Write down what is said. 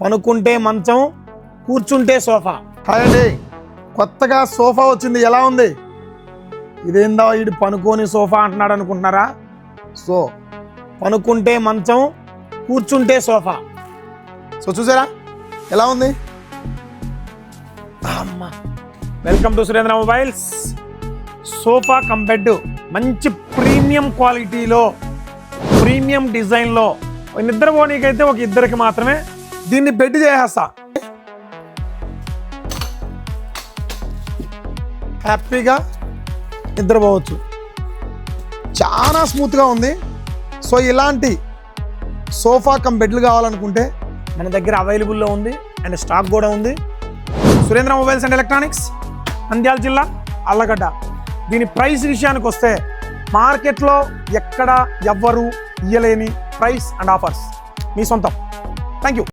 పనుకుంటే మంచం కూర్చుంటే సోఫా. అండి కొత్తగా సోఫా వచ్చింది. ఎలా ఉంది? ఇదేందో వీడు పనుకోని సోఫా అంటున్నాడు అనుకుంటున్నారా? సో పనుకుంటే మంచం కూర్చుంటే సోఫా. సో చూసారా? ఎలా ఉంది? అమ్మా. Welcome to Surendra mobiles. Sofa cum bed మంచి ప్రీమియం క్వాలిటీలో ప్రీమియం డిజైన్లో నిద్రపోనీకైతే ఒక ఇద్దరికి మాత్రమే దీన్ని బెడ్ చేసేస్తా. హ్యాపీగా నిద్రపోవచ్చు. చాలా స్మూత్గా ఉంది. సో ఇలాంటి సోఫా కమ్ బెడ్లు కావాలనుకుంటే మన దగ్గర అవైలబుల్లో ఉంది అండ్ స్టాక్ కూడా ఉంది. Surendra mobiles and electronics Nandyal జిల్లా అల్లగడ్డ. దీని ప్రైస్ విషయానికి వస్తే మార్కెట్లో ఎక్కడ ఎవ్వరు ఇయ్యలేని ప్రైస్ అండ్ ఆఫర్స్. మీ సొంతం. Thank you